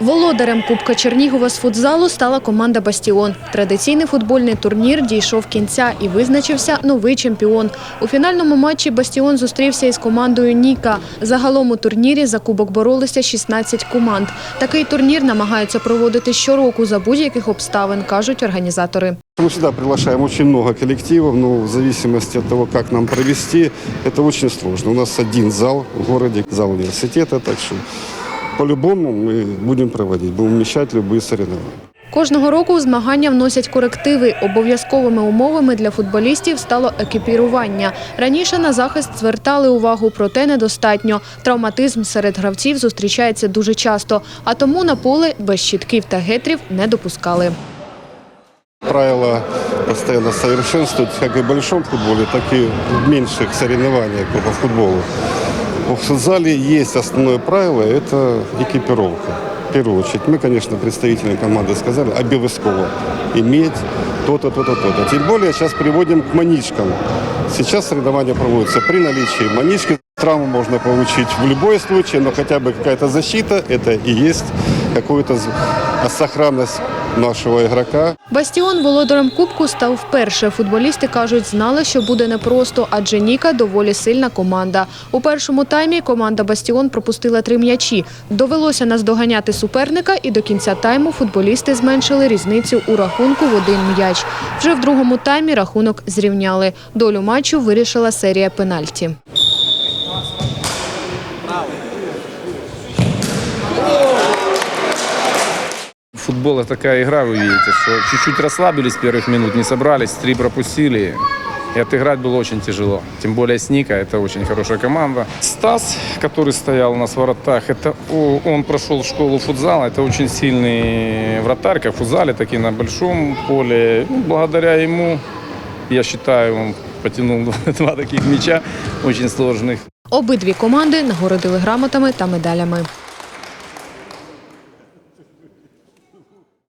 Володарем Кубка Чернігова з футзалу стала команда «Бастіон». Традиційний футбольний турнір дійшов кінця і визначився новий чемпіон. У фінальному матчі «Бастіон» зустрівся із командою «Ніка». Загалом у турнірі за кубок боролися 16 команд. Такий турнір намагаються проводити щороку за будь-яких обставин, кажуть організатори. Мы всегда приглашаем очень много коллективов, но в зависимости от того, как нам провести, это очень сложно. У нас один зал в городе, зал университета, так что по-любому мы будем проводить, будем вмещать любые соревнования. Кожного року у змагання вносять корективи. Обов'язковими умовами для футболістів стало екіпірування. Раніше на захист звертали увагу, проте недостатньо. Травматизм серед гравців зустрічається дуже часто, а тому на поле без щитків та гетрів не допускали. Правила постоянно совершенствуют как и в большом футболе, так и в меньших соревнованиях по футболу. В футзале есть основное правило – это экипировка. В первую очередь, мы, конечно, представители команды сказали, обовязково иметь то-то, то-то, то-то. Тем более сейчас приводим к манишкам. Сейчас соревнования проводятся при наличии манишки. Травму можно получить в любой случае, но хотя бы какая-то защита – это и есть какая-то сохранность нашего игрока. Бастіон володарем кубку став вперше. Футболісти кажуть, знали, що буде непросто, адже Ніка доволі сильна команда. У першому таймі команда Бастіон пропустила три м'ячі. Довелося наздоганяти суперника, і до кінця тайму футболісти зменшили різницю у рахунку в один м'яч. Вже в другому таймі рахунок зрівняли. Долю матчу вирішила серія пенальті. Футбол это такая игра, вы видите, что чуть-чуть расслабились с первых минут, не собрались, три пропустили. И отыграть было очень тяжело. Тем более с Ника, это очень хорошая команда. Стас, который стоял у нас в воротах, это о, он прошел школу футзала. Это очень сильный вратарь, как в футзале, так и на большом поле. Ну, благодаря ему, я считаю, он потянул два таких мяча очень сложных. Обидві команди нагородили грамотами та медалями.